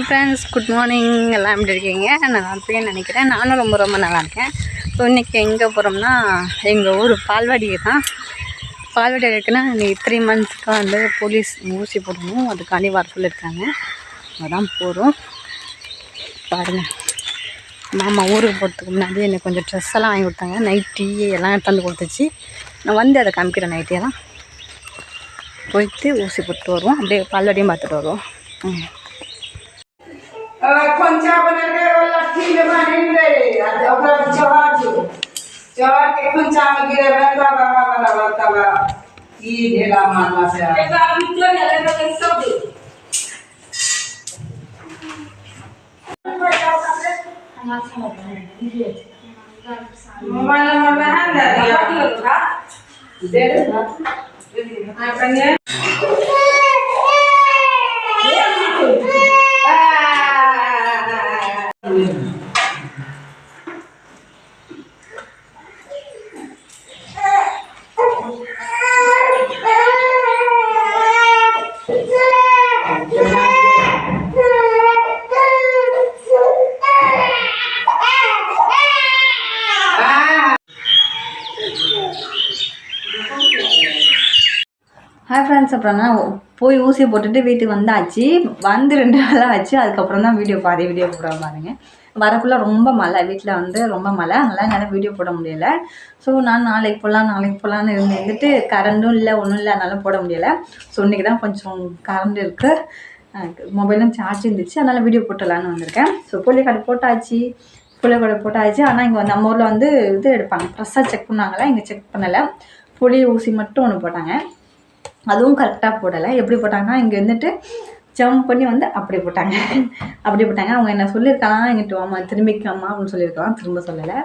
Hi friends good morning எல்லாம் எப்படி இருக்கீங்க? நான் நல்லா இருப்பேன்னு நினைக்கிறேன். நானும் ரொம்ப ரொம்ப நல்லா இருக்கேன். ஸோ இன்றைக்கி எங்கே போகிறோம்னா எங்கள் ஊர் பால்வாடி தான். பால்வாடி இருக்குன்னா இன்றைக்கி த்ரீ மந்த்ஸ்க்கு வந்து போலீஸ் ஊசி போடணும். அதுக்காண்டி வர சொல்லியிருக்காங்க. அதான் போகிறோம் பாருங்கள் மாமா ஊருக்கு போகிறதுக்கு முன்னாடி எனக்கு கொஞ்சம் ட்ரெஸ் எல்லாம் வாங்கி கொடுத்தாங்க. நைட்டி எல்லாம் எடுத்தாந்து கொடுத்துச்சு. நான் வந்து அதை காமிக்கிறேன் நைட்டியெல்லாம் போயிட்டு ஊசி போட்டு வருவோம். அப்படியே பால்வாடியும் பார்த்துட்டு வருவோம். ம் पंचावनगर वाला फील्ड में नहीं रहे आज ओकरा चढ़ जो चढ़ के पंचा में गिरे बता बाबा वाला बता बा ई ढेला मारना से मोबाइल नंबर है ना दे दे अपने ஹாய் அப்புறம் போய் ஊசியை போட்டுட்டு வீட்டுக்கு வந்தாச்சு. வந்து ரெண்டு நாளாக ஆச்சு. அதுக்கப்புறம் தான் வீடியோ பாதி வீடியோ போட பாருங்க. வரக்குள்ளே ரொம்ப மழை. வீட்டில் வந்து ரொம்ப மழை. அதனால் என்னால் வீடியோ போட முடியல. ஸோ நான் நாளைக்கு போகலாம் நாளைக்கு போகலான்னு இருந்து இருந்துட்டு கரண்டும் இல்லை ஒன்றும் இல்லை. அதனால் போட முடியலை. ஸோ இன்றைக்கி தான் கொஞ்சம் கரண்ட் இருக்குது மொபைலும் சார்ஜ் இருந்துச்சு. அதனால் வீடியோ போட்டலான்னு வந்திருக்கேன். ஸோ புள்ளி கடை போட்டாச்சு. புள்ளி கடை போட்டாச்சு. ஆனால் இங்கே வந்து நம்ம ஊரில் வந்து இது எடுப்பாங்க. ப்ரெஸ்ஸாக செக் பண்ணாங்களா இங்கே செக் பண்ணலை. புளி ஊசி மட்டும் ஒன்று போட்டாங்க. அதுவும் கரெக்டாக போடலை. எப்படி போட்டாங்கன்னா இங்கே வந்துட்டு ஜம்ப் பண்ணி வந்து அப்படி போட்டாங்க. அப்படி போட்டாங்க. அவங்க என்ன சொல்லியிருக்காங்க எங்கிட்ட வாமா திரும்பிக்காமா அப்படின்னு சொல்லியிருக்கலாம். திரும்ப சொல்லலை.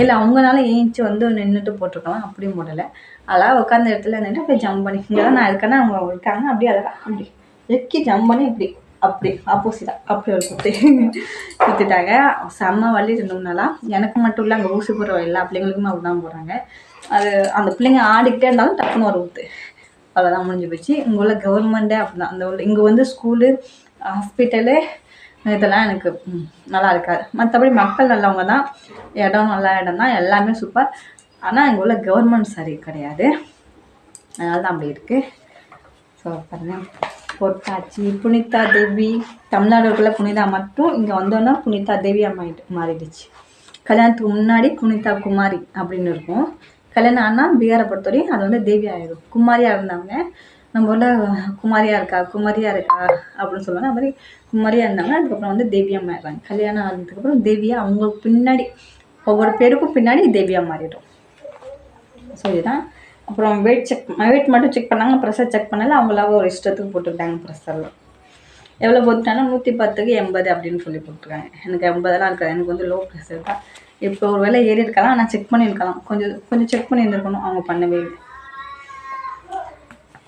இல்லை அவங்களால ஏஞ்சி வந்து நின்றுட்டு போட்டிருக்கலாம். அப்படியும் போடலை. அதெல்லாம் உட்காந்த இடத்துல இருந்துட்டு அப்படியே ஜம்ப் பண்ணி இங்கே தான் நான் இருக்கேன்னா அவங்க இருக்காங்க. அப்படியே அழகாக அப்படி எக்கி ஜம்ப் பண்ணி இப்படி அப்படி ஆப்போசிட்டாக அப்படி ஒரு குத்து குத்திட்டாங்க. செம்ம வலி ரெண்டு மூணு நாளாக எனக்கு மட்டும் இல்லை அங்கே ஊசி போடுற எல்லா பிள்ளைங்களுக்குமே அப்படி தான் போடுறாங்க. அது அந்த பிள்ளைங்க ஆடிக்கிட்டே இருந்தாலும் டக்குன்னு ஒரு ஊத்து அவ்வளோதான் முடிஞ்சு போச்சு. இங்கே உள்ள கவர்மெண்ட்டே அப்படி தான் அந்த உள்ள இங்கே வந்து ஸ்கூலு ஹாஸ்பிட்டலு இதெல்லாம் எனக்கு நல்லா இருக்காது. மற்றபடி மக்கள் நல்லவங்க தான் இடம் நல்ல இடம் தான் எல்லாமே சூப்பர் ஆனால் இங்கே உள்ள கவர்மெண்ட் சரி கிடையாது. அதனால தான் அப்படி இருக்குது ஸோ பாருங்க. பொட்டாச்சி புனிதா தேவி. தமிழ்நாடுக்குள்ளே புனிதா மட்டும். இங்கே வந்தோன்னா புனிதா தேவி அம்மாயிட்டு மாறிடுச்சு. கல்யாணத்துக்கு முன்னாடி புனிதா குமாரி அப்படின்னு இருக்கும். கல்யாணம் ஆனால் பீகாரை பொறுத்தவரையும் அது வந்து தேவி ஆயிடும் குமாரியாக இருந்தாங்க நம்ம ஊரில் குமாரியாக இருக்கா குமாரியாக இருக்கா அப்படின்னு சொல்லுவாங்க. அது மாதிரி குமாரியாக இருந்தாங்க அதுக்கப்புறம் வந்து தேவியாக மாறிடுறாங்க கல்யாணம் ஆனதுக்கப்புறம் தேவியாக அவங்களுக்கு பின்னாடி ஒவ்வொரு பேருக்கும் பின்னாடி தேவியா மாறிடும். ஸோ இதுதான். அப்புறம் வெயிட் செக் வெயிட் மட்டும் செக் பண்ணாங்க ப்ரெஷர் செக் பண்ணல. அவங்களாக ஒரு இஷ்டத்துக்கு போட்டுக்கிட்டாங்க ப்ரெஷரில் எவ்வளோ போட்டுட்டாலும் நூற்றி பத்துக்கு எண்பது அப்படின்னு சொல்லி போட்டுருக்காங்க. எனக்கு எண்பதெல்லாம் இருக்காது. எனக்கு வந்து லோ ப்ரெஷர் தான். இப்போ ஒரு வேளை ஏறி இருக்கலாம் நான் செக் பண்ணியிருக்கலாம் கொஞ்சம் கொஞ்சம் செக் பண்ணியிருந்திருக்கணும் அவங்க பண்ணவே இல்லை.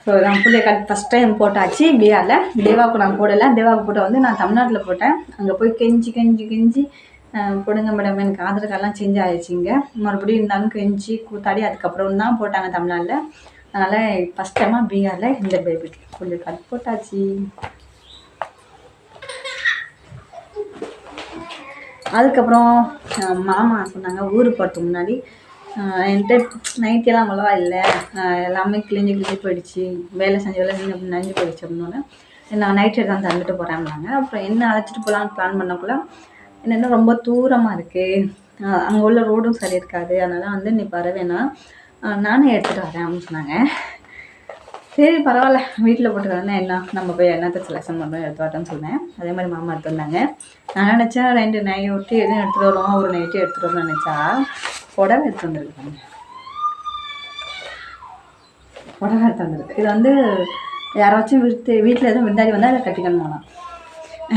ஸோ நான் புள்ளிய கார்டு ஃபஸ்ட் டைம் போட்டாச்சு பீகாரில் தேவாவுக்கு நான் போடலை. தேவாவுக்கு போட்ட வந்து நான் தமிழ்நாட்டில் போட்டேன். அங்கே போய் கெஞ்சி கெஞ்சி கெஞ்சி அஹ், கொடுங்க மேடம் எனக்கு ஆதார் கார்டெலாம் சேஞ்ச் ஆயிடுச்சுங்க மறுபடியும் இருந்தாலும் கெஞ்சி கூத்தாடி அதுக்கப்புறம் தான் போட்டாங்க தமிழ்நாட்டில். அதனால் ஃபஸ்ட் டைமாக பீகாரில் இந்த பேபிக்கு புள்ளி கார்டு போட்டாச்சு. அதுக்கப்புறம் மாமா சொன்னாங்க ஊருக்கு போகிறதுக்கு முன்னாடி. என்கிட்ட நைட்டியெல்லாம் அவ்வளோவா இல்லை. எல்லாமே கிழிஞ்சு கிழிஞ்சு போயிடுச்சு. வேலை செஞ்ச வேலை நீங்கள் நனைஞ்சு போயிடுச்சு அப்படின்னோடனே நான் நைட் தான் தந்துட்டு போகிறேன்னாங்க அப்புறம் என்ன அழைச்சிட்டு போகலான்னு பிளான் பண்ணக்குள்ள என்னென்னா ரொம்ப தூரமாக இருக்குது அங்கே உள்ள ரோடும் சரி இருக்காது அதனால் வந்து நீ வர நானே எடுத்துகிட்டு வரேன் அப்படின்னு சொன்னாங்க. சரி பரவாயில்ல. வீட்டில் போட்டுருந்தா என்ன? நம்ம போய் என்னத்தை செலெக்ஷன் பண்ணுறோம் எடுத்து வரட்டோம்னு சொன்னேன். அதே மாதிரி மாமா எடுத்து வந்தாங்க. நான் நினச்சேன் ரெண்டு நை ஒட்டி எதுவும் எடுத்துகிட்டு வருவோம் ஒரு நைட்டி எடுத்துகிட்டு வருவோம்னு நினச்சா புடவை எடுத்து வந்துருக்காங்க புடவை எடுத்து வந்திருக்கு. இது வந்து யாராச்சும் விருத்து வீட்டில் எதுவும் விருந்தாடி வந்தால் அதை கட்டிக்கணும் போனால்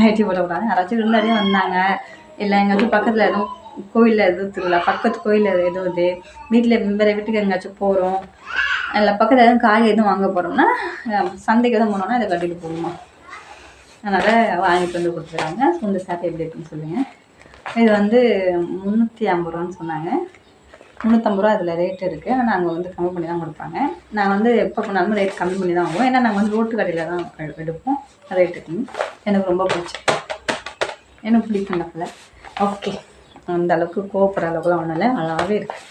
நைட்டி போடக்கூடாது யாராச்சும் விருந்தாடியே வந்தாங்க இல்லை எங்கேயாச்சும் பக்கத்தில் எதுவும் கோயிலில் எதுவும் திருவிழா பக்கத்து கோயிலில் எதுவும் இது வீட்டில் வேறு வீட்டுக்கு எங்கேயாச்சும் போகிறோம் இல்லை பக்கத்தில் எதுவும் காய் எதுவும் வாங்க போகிறோம்னா சந்தைக்கு எதுவும் போனோம்னா இதை கட்டிட்டு போகணுமா அதனால் வாங்கிட்டு வந்து கொடுத்துருக்காங்க ஸோ இந்த சேட்டை எப்படி இருக்குன்னு சொல்லுங்கள் இது வந்து முந்நூற்றி ஐம்பது ரூபான்னு சொன்னாங்க. முந்நூற்றம்பது ரூபா அதில் ரேட் இருக்குது ஆனால் அங்கே வந்து கம்மி பண்ணி தான் கொடுப்பாங்க. நான் வந்து எப்போ போனாலும் ரேட் கம்மி பண்ணி தான் வாங்குவோம். ஏன்னா நாங்கள் வந்து ரோட்டு கடையில் தான் எடுப்போம். ரேட்டுக்கு எனக்கு ரொம்ப பிடிச்சி எனக்கு பிடிக்கும் இந்த ஓகே அந்த அளவுக்கு கோவப்படுற அளவுக்குலாம் ஒன்றும் இல்லை. நல்லாவே இருக்குது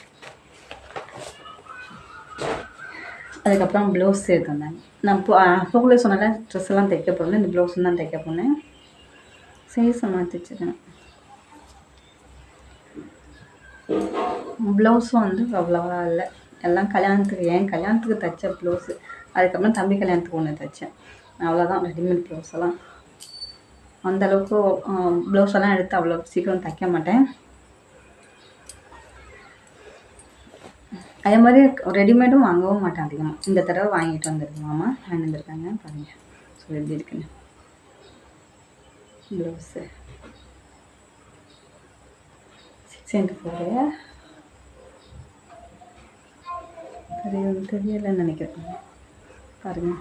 அதுக்கப்புறம் ப்ளவுஸ் எடுத்து நான் இப்போ அப்போக்குள்ளே சொன்னால ட்ரெஸ் எல்லாம் தைக்க போகிறேன் இந்த ப்ளவுஸ் தான் தைக்க போனேன். சைஸை மாற்றி ப்ளவுஸும் வந்து அவ்வளோவா இல்லை. எல்லாம் கல்யாணத்துக்கு ஏன் கல்யாணத்துக்கு தைச்ச ப்ளவுஸு அதுக்கப்புறம் தம்பி கல்யாணத்துக்கு ஒன்று தைச்சேன். அவ்வளோதான் ரெடிமேட் ப்ளவுஸ் எல்லாம். அந்த அளவுக்கு ப்ளவுஸ் எல்லாம் எடுத்து அவ்வளோ சீக்கிரம் தைக்க மாட்டேன். அதே மாதிரி ரெடிமேடும் வாங்கவும் மாட்டேன் அதிகமாக இந்த தடவை வாங்கிட்டு வந்திருக்கேன் மாமா. வாங்கி வந்திருக்காங்க. பாருங்க. ஸோ எப்படி இருக்குன்னு. ப்ளவுஸு சிக்ஸ் இன்ட்டு ஃபோரு தெரியல தெரியலைன்னு நினைக்கிறேன். பாருங்க.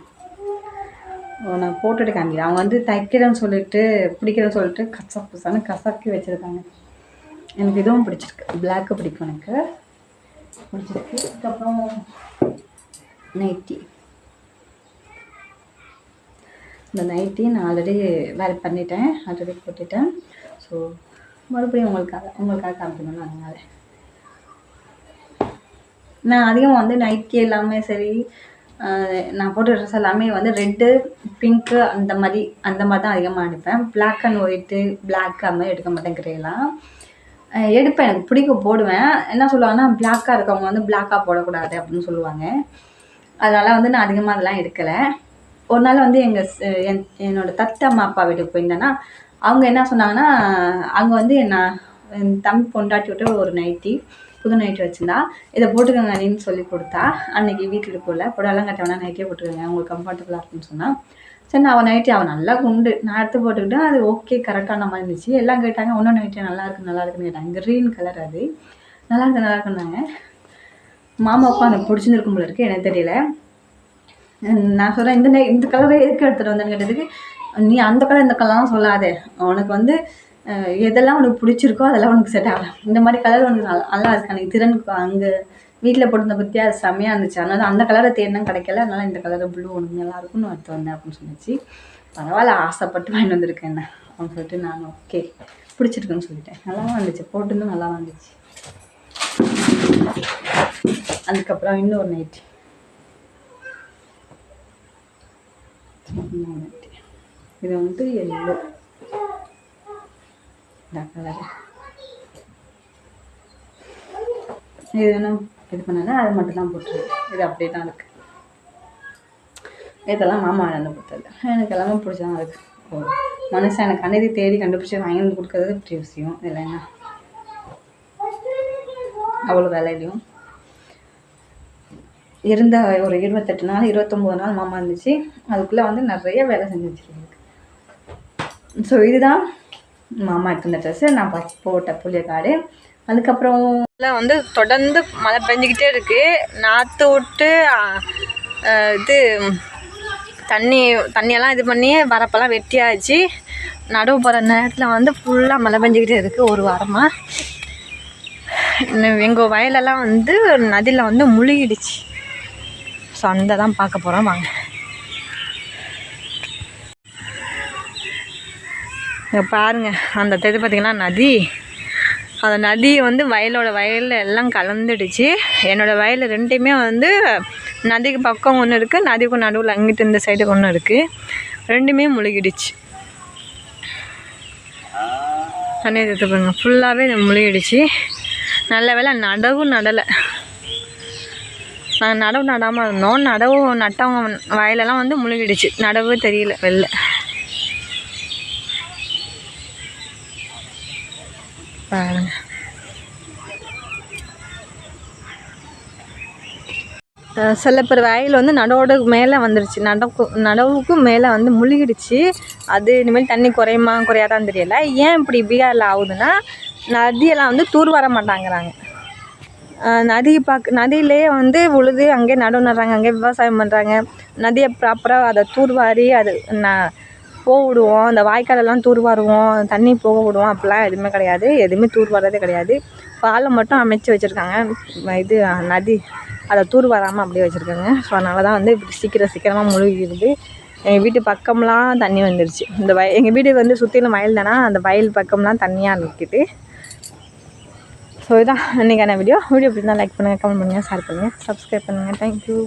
ஓ, நான் போட்டுட்டு காமிக்கிறேன். அவங்க வந்து தைக்கிறேன்னு சொல்லிட்டு பிடிக்கிறேன்னு சொல்லிட்டு கசப்பு புசான்னு கசக்கி வச்சுருக்காங்க. எனக்கு இதுவும் பிடிச்சிருக்கு. பிளாக்கு பிடிக்கும் எனக்கு. பிடிச்சிருக்கு அதுக்கப்புறம் நைட்டி. இந்த நைட்டி நான் ஆல்ரெடி வேலை பண்ணிட்டேன். ஆல்ரெடி போட்டுட்டேன். ஸோ மறுபடியும் உங்களுக்காக உங்களுக்காக காமிக்கணும்னு அதனால நான் அதிகமாக வந்து நைட்டி எல்லாமே சரி நான் போட்ட ட்ரெஸ் எல்லாமே வந்து ரெட்டு பிங்க்கு அந்த மாதிரி அந்த மாதிரி தான் அதிகமாக எடுப்பேன் பிளாக் அண்ட் ஒயிட்டு பிளாக் அந்த மாதிரி எடுக்க மாட்டேன் கிரேலாம் எடுப்பேன். எனக்கு பிடிக்கும் போடுவேன். என்ன சொல்லுவாங்கன்னா பிளாக்காக இருக்கவங்க வந்து பிளாக்காக போடக்கூடாது அப்படின்னு சொல்லுவாங்க. அதனால் வந்து நான் அதிகமாக அதெல்லாம் எடுக்கலை. ஒரு நாள் வந்து எங்கள் என் என்னோட தத்தை அம்மா அப்பா வீட்டுக்கு போயிருந்தேன்னா அவங்க என்ன சொன்னாங்கன்னா அங்கே வந்து நான் என் தம்பி பொண்டாட்டி விட்டு ஒரு நைட்டி புது நைட்டு வச்சுருந்தா இதை போட்டுக்கோங்க நீன்னு சொல்லி கொடுத்தா அன்னைக்கு வீட்டில் போகல புடவெல்லாம் கட்ட வேணா நைட்டே போட்டுக்கோங்க உங்களுக்கு கம்ஃபர்டபுளாக இருக்குன்னு சொன்னா. சரி நான் அவன் நைட்டி அவன் நல்லா குண்டு. நான் எடுத்து போட்டுக்கிட்டேன் அது ஓகே கரெக்டான மாதிரி இருந்துச்சு. எல்லாம் கேட்டாங்க ஒன்றும் நைட்டி நல்லா இருக்கு நல்லா இருக்குன்னு கேட்டாங்க. க்ரீன் கலர் அது. நல்லா இருக்கு நல்லா இருக்குன்னாங்க மாமாவுக்கும் அந்த பிடிச்சிருந்துருக்கும் போல இருக்கு எனக்கு தெரியல. நான் சொல்கிறேன் இந்த நை இந்த கலரை எதுக்கு எடுத்துகிட்டு வந்தேன்னு கேட்டதுக்கு நீ அந்த கலர் இந்த கலர்லாம் சொல்லாதே. உனக்கு வந்து எதெல்லாம் உனக்கு பிடிச்சிருக்கோ அதெல்லாம் உனக்கு செட் ஆகலாம். இந்த மாதிரி கலர் உனக்கு நல்லா நல்லா இருக்கு. அன்றைக்கி திறனுக்கு அங்கே வீட்டில் போட்டிருந்த பற்றியா அது செம்மையாக இருந்துச்சு. அதனால அந்த கலரை தேடினா கிடைக்கல. அதனால் இந்த கலர் ப்ளூ உனக்கு நல்லா இருக்கும்னு எடுத்து வந்தேன் அப்படின்னு சொன்னிச்சு. பரவாயில்ல ஆசைப்பட்டு வாங்கிட்டு வந்திருக்கேன் என்ன அப்படின்னு சொல்லிட்டு நான் ஓகே பிடிச்சிருக்குன்னு சொல்லிட்டேன். நல்லா வந்துச்சு போட்டுருந்தும் நல்லா வந்துச்சு அதுக்கப்புறம் இன்னொரு நைட்டு இது வந்து எல்லோ. இது என்ன இது பண்ணல அது மட்டும் தான் போட்டுருக்கு இது அப்படியே தான் இருக்கு. இதெல்லாம் மாமா வந்து கொடுத்தது. எனக்கு எல்லாமே பிடிச்சதான் இருக்கு. ஓ மனுஷன் எனக்கு அநீதி தேடி கண்டுபிடிச்சி வாங்கி வந்து கொடுக்கறது பெரிய விஷயம். இதில் என்ன? அவ்வளோ வேலையிலையும். இருந்த ஒரு இருபத்தெட்டு நாள் இருபத்தொம்போது நாள் மாமா இருந்துச்சு. அதுக்குள்ளே வந்து நிறைய வேலை செஞ்சு வச்சுருக்கு ஸோ இதுதான் மாமா எடுத்த ட்ரெஸ்ஸு நான் ஃபஸ்ட் போட்ட புளிய அதுக்கப்புறம் வந்து தொடர்ந்து மழை பெஞ்சிக்கிட்டே இருக்கு. நாற்று விட்டு இது தண்ணி தண்ணியெல்லாம் இது பண்ணி வரப்பெல்லாம் வெட்டியாச்சு. நடவு போகிற நேரத்தில் வந்து ஃபுல்லாக மழை பெஞ்சிக்கிட்டே இருக்குது ஒரு வாரமாக எங்கள் வயலெல்லாம் வந்து நதியில் வந்து முழுகிடுச்சு. ஸோ அந்த தான் பார்க்க போகிறோம் வாங்க. இங்கே பாருங்க அந்த இது பார்த்திங்கன்னா நதி. அந்த நதி வந்து வயலோட வயலில் எல்லாம் கலந்துடுச்சு. என்னோடய வயல் ரெண்டுமே வந்து நதிக்கு பக்கம் ஒன்று இருக்குது நதிக்கு நடுவில் அங்கிட்டு இந்த சைடுக்கு ஒன்று இருக்குது ரெண்டுமே முழுகிடுச்சு. தண்ணி எடுத்து பாருங்க ஃபுல்லாகவே இது முழுகிடுச்சு. நல்ல வேளை நடவும் நடலை. நாங்கள் நடவு நடாமல் இருந்தோம். நடவு நட்டவங்க வயலெல்லாம் வந்து முழுகிடுச்சு. நடவு தெரியல வெளில. பாருங்க. சில பேர் வயல் வந்து நடவோட மேலே வந்துருச்சு. நடவுக்கு நடவுக்கு மேலே வந்து முழுகிடுச்சு. அது இனிமேல் தண்ணி குறையுமா குறையாதான்னு தெரியலை. ஏன் இப்படி பீகாரில் ஆகுதுன்னா நதியெல்லாம் வந்து தூர் வர மாட்டாங்கிறாங்க. நதி பார்க்க நதியிலே வந்து உழுது அங்கேயே நடவு நடுறாங்க அங்கே விவசாயம் பண்ணுறாங்க நதியை ப்ராப்பராக அதை தூர்வாரி அது நான் போக விடுவோம் அந்த வாய்க்காலெல்லாம் தூர்வாருவோம். தண்ணி போக விடுவோம் அப்படிலாம் எதுவுமே கிடையாது. எதுவுமே தூர்வாரதே கிடையாது. பாலம் மட்டும் அமைச்சு வச்சுருக்காங்க. இது நதி அதை தூர் வராமல் அப்படியே வச்சுருக்காங்க. ஸோ அதனால தான் வந்து இப்படி சீக்கிரம் சீக்கிரமாக முழுகிடுது. எங்கள் வீட்டு பக்கம்லாம் தண்ணி வந்துருச்சு. இந்த வய எங்கள் வீடு வந்து சுற்றிலும் வயல் தானே? அந்த வயல் பக்கம்லாம் தண்ணியாக நிற்கிது ஸோ இதான் இன்றைக்கான வீடியோ வீடியோ பிடிச்சா லைக் பண்ணுங்கள் கமெண்ட் பண்ணுங்கள் ஷேர் பண்ணுங்கள் சப்ஸ்கிரைப் பண்ணுங்கள் தேங்க்யூ